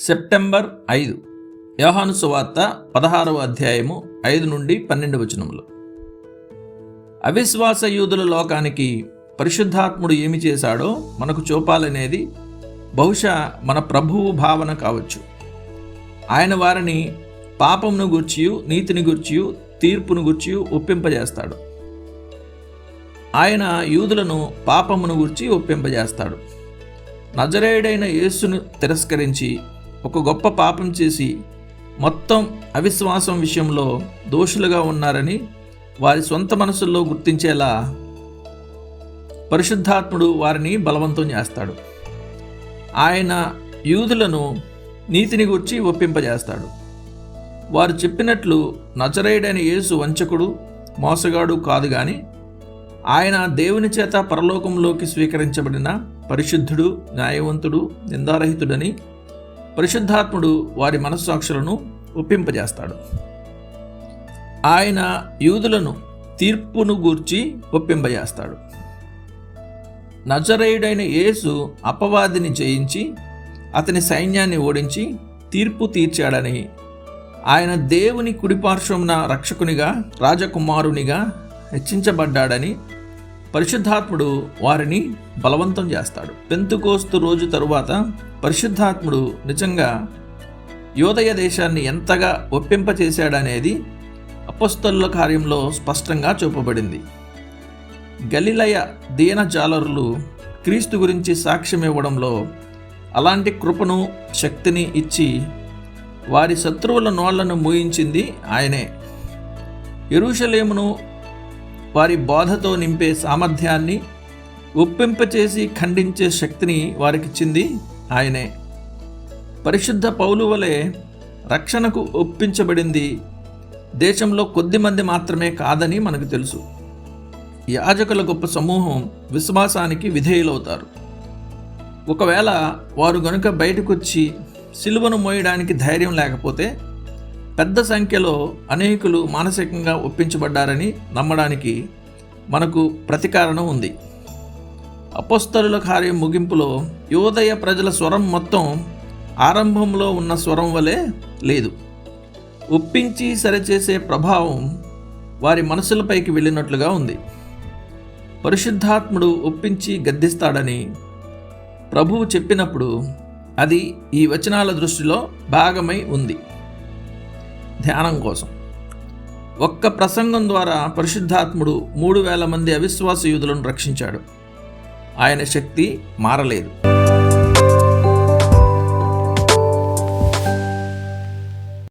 September ఐదు యోహాను సువార్త పదహారవ అధ్యాయము ఐదు నుండి పన్నెండు వచనములు. అవిశ్వాస యూదుల లోకానికి పరిశుద్ధాత్ముడు ఏమి చేశాడో మనకు చూపాలనేది బహుశా మన ప్రభువు భావన కావచ్చు. ఆయన వారిని పాపమును గూర్చియు నీతిని గూర్చియు తీర్పును గూర్చియు ఒప్పింపజేస్తాడు. ఆయన యూదులను పాపమును గూర్చి ఒప్పింపజేస్తాడు. నజరేయుడైన యేసును తిరస్కరించి ఒక గొప్ప పాపం చేసి మొత్తం అవిశ్వాసం విషయంలో దోషులుగా ఉన్నారని వారి సొంత మనసుల్లో గుర్తించేలా పరిశుద్ధాత్ముడు వారిని బలవంతం చేస్తాడు. ఆయన యూదులను నీతిని గుర్చి ఒప్పింపజేస్తాడు. వారు చెప్పినట్లు నచరేయుడైన యేసు వంచకుడు మోసగాడు కాదు కానీ ఆయన దేవుని చేత పరలోకంలోకి స్వీకరించబడిన పరిశుద్ధుడు న్యాయవంతుడు నిందారహితుడని పరిశుద్ధాత్ముడు వారి మనస్సాక్షులను ఒప్పింపజేస్తాడు. ఆయన యూదులను తీర్పును గూర్చి ఒప్పింపజేస్తాడు. నజరేయుడైన యేసు అపవాదిని జయించి అతని సైన్యాన్ని ఓడించి తీర్పు తీర్చాడని ఆయన దేవుని కుడిపార్శ్వమున రక్షకునిగా రాజకుమారునిగా హెచ్చించబడ్డాడని పరిశుద్ధాత్ముడు వారిని బలవంతం చేస్తాడు. పెంతుకోస్తు రోజు తరువాత పరిశుద్ధాత్ముడు నిజంగా యోదయ దేశాన్ని ఎంతగా ఒప్పింపచేశాడనేది అపస్తుల కార్యంలో స్పష్టంగా చూపబడింది. గలిలయ దీన జాలరులు క్రీస్తు గురించి సాక్ష్యం ఇవ్వడంలో అలాంటి కృపను శక్తిని ఇచ్చి వారి శత్రువుల నోళ్ళను మూయించింది ఆయనే. ఎరుషలేమును వారి బోధతో నింపే సామర్థ్యాన్ని ఒప్పింపచేసి ఖండించే శక్తిని వారికిచ్చింది ఆయనే. పరిశుద్ధ పౌలు వలె రక్షణకు ఒప్పించబడింది. దేశంలో కొద్ది మంది మాత్రమే కాదని మనకు తెలుసు. యాజకుల గొప్ప సమూహం విశ్వాసానికి విధేయులవుతారు. ఒకవేళ వారు గనుక బయటకొచ్చి సిలువను మోయడానికి ధైర్యం లేకపోతే పెద్ద సంఖ్యలో అనేకులు మానసికంగా ఒప్పించబడ్డారని నమ్మడానికి మనకు ప్రతికారణం ఉంది. అపస్తరుల కార్యం ముగింపులో యోదయ ప్రజల స్వరం మొత్తం ఆరంభంలో ఉన్న స్వరం వలె లేదు. ఒప్పించి సరిచేసే ప్రభావం వారి మనసులపైకి వెళ్ళినట్లుగా ఉంది. పరిశుద్ధాత్ముడు ఒప్పించి గద్దిస్తాడని ప్రభువు చెప్పినప్పుడు అది ఈ వచనాల దృష్టిలో భాగమై ఉంది. ధ్యానం కోసం. ఒక్క ప్రసంగం ద్వారా పరిశుద్ధాత్ముడు మూడు వేల మంది అవిశ్వాస యూదులను రక్షించాడు. ఆయన శక్తి మారలేదు.